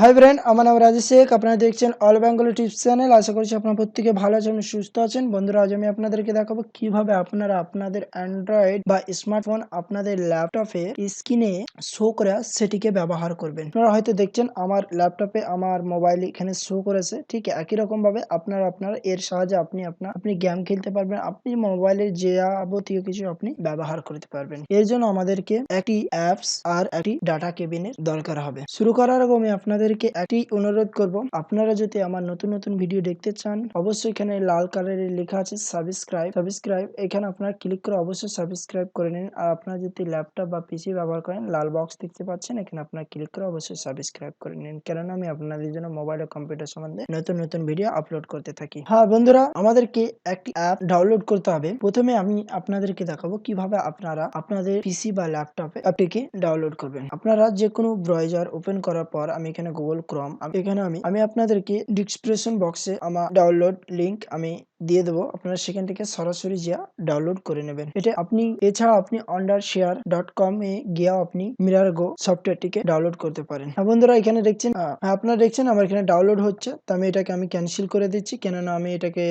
Hi friend আমার নাম রাজেশ শেখ। আপনারা দেখছেন অল বেঙ্গলি টিপস চ্যানেল আশা করছি আপনারা প্রত্যেকে ভালো আছেন সুস্থ আছেন। বন্ধুরা, আজ আমি আপনাদেরকে দেখাবো কীভাবে আপনারা আপনাদের অ্যান্ড্রয়েড বা স্মার্টফোন আপনাদের ল্যাপটপে স্ক্রিনে শো করে সেটিকে ব্যবহার করবেন। আপনারা হয়তো দেখছেন আমার ল্যাপটপে আমার মোবাইল এখানে শো করেছে। ঠিক একই রকম ভাবে আপনারা আপনারা এর সাহায্যে আপনি আপনার, আপনি গেম খেলতে পারবেন। আপনি মোবাইলের যে যাবতীয় কিছু আপনি ব্যবহার করতে পারবেন। এর জন্য আমাদেরকে একটি অ্যাপস আর একটি ডাটা কেবিনের দরকার হবে। শুরু করার আগে আমি আপনাদেরকে একটি অনুরোধ করব। আপনারা যদি আমার নতুন নতুন ভিডিও দেখতে চান, অবশ্যই এখানে লাল কালারের লেখা আছে সাবস্ক্রাইব সাবস্ক্রাইব এখানে আপনারা ক্লিক করে অবশ্যই সাবস্ক্রাইব করে নিন। আর আপনারা যদি ল্যাপটপ বা পিসি ব্যবহার করেন, লাল বক্স দেখতে পাচ্ছেন, এখানে আপনারা ক্লিক করে অবশ্যই সাবস্ক্রাইব করে নিন। কেননা আমি আপনাদের জন্য মোবাইল ও কম্পিউটার সম্বন্ধে নতুন নতুন ভিডিও আপলোড করতে থাকি। হ্যাঁ বন্ধুরা, আমাদেরকে একটি অ্যাপ ডাউনলোড করতে হবে। প্রথমে আমি আপনাদেরকে দেখাবো কীভাবে আপনারা আপনাদের পিসি বা ল্যাপটপে অ্যাপটিকে ডাউনলোড করবেন। আপনারা যে কোনো ব্রাউজার ওপেন করার পর আমি এখানে গুগল ক্রম এখানে আমি আমি আপনাদেরকে ডিসক্রিপশন বক্সে আমার ডাউনলোড লিঙ্ক আমি দিয়ে দেবো। আপনারা সেখান থেকে সরাসরি যা ডাউনলোড করে নেবেন। এটা আপনি এছাড়া আপনি অন্ডার শেয়ার ডট কম এ গিয়েও আপনি মিরার গো সফটওয়্যারটিকে ডাউনলোড করতে পারেন। হ্যাঁ বন্ধুরা এখানে দেখছেন হ্যাঁ, আপনারা দেখছেন আমার এখানে ডাউনলোড হচ্ছে। তো আমি এটাকে আমি ক্যান্সেল করে দিচ্ছি। কেননা আমি এটাকে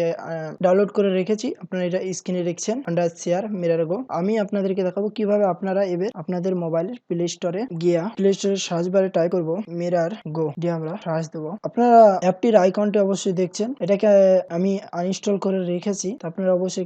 ডাউনলোড করে রেখেছি। আপনারা এটা স্ক্রিনে দেখছেন আন্ডার শেয়ার মিরার গো আমি আপনাদেরকে দেখাবো কীভাবে আপনারা এবার আপনাদের মোবাইলের প্লে স্টোরে গিয়া প্লে স্টোরের সার্চ বারে টাইপ করব মিরার গো দিয়ে আমরা সার্চ দেবো। আপনারা অ্যাপটির আইকনটি অবশ্যই দেখছেন। এটাকে আমি আনইনস্টল করে রেখেছি। আপনারা অবশ্যই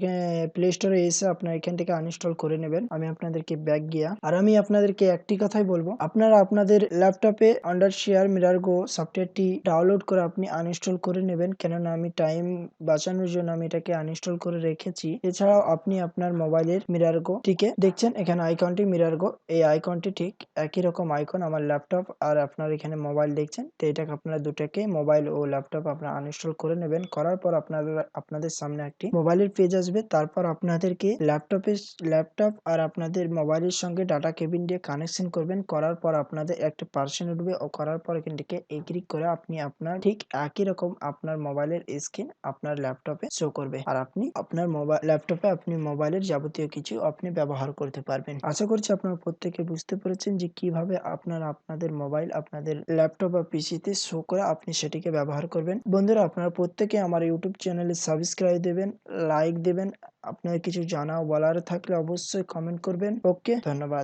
প্লে স্টোরে এসে আপনারা এখান থেকে আনইনস্টল করে নেবেন। আমি আপনাদেরকে ব্যাক গিয়া আর আমি আপনাদেরকে একটি কথাই বলব। আপনারা আপনাদের ল্যাপটপে আন্ডার শেয়ার মিরার গো সফটওয়্যারটি ডাউনলোড করে আপনি আনইনস্টল করে নেবেন। কেননা আমি টাইম বাঁচানোর জন্য আমি এটাকে আনইনস্টল করে রেখেছি। এছাড়াও আপনি আপনার মোবাইলের মিরার গো টিকে দেখছেন। এখানে আইকনটি মিরার গো এই আইকনটি ঠিক একই রকম আইকন আমার ল্যাপটপ আর আপনার এখানে মোবাইল দেখছেন। তো এটাকে আপনারা দুটাকে মোবাইল ও ল্যাপটপ আপনারা আনইনস্টল করে নেবেন। করার পর আপনারা, আপনাদের সামনে একটি মোবাইলের পেজ আসবে। তারপর আপনাদেরকে ল্যাপটপের ল্যাপটপ আর আপনাদের মোবাইলের সঙ্গে ডাটা কেবিন দিয়ে কানেকশন করবেন। করার পর আপনাদের একটা পার্সেন উঠবে। ও করার পর এখান থেকে এগ্রি করে আপনি আপনার ঠিক একই রকম আপনার মোবাইলের স্ক্রিন আপনার ল্যাপটপে শো করবে। আর আপনি আপনার মোবাইল ল্যাপটপে আপনি মোবাইলের যাবতীয় কিছু আপনি ব্যবহার করতে পারবেন। আশা করছি আপনারা প্রত্যেকে বুঝতে পেরেছেন যে কীভাবে আপনার আপনাদের মোবাইল আপনাদের ল্যাপটপ বা পিসিতে শো করে আপনি সেটিকে ব্যবহার করবেন। বন্ধুরা, আপনারা প্রত্যেকে আমার ইউটিউব চ্যানেলে সাবস্ক্রাইব দেবেন লাইক দেবেন। আপনার কিছু জানা বলার থাকলে অবশ্যই কমেন্ট করবেন। ওকে ধন্যবাদ।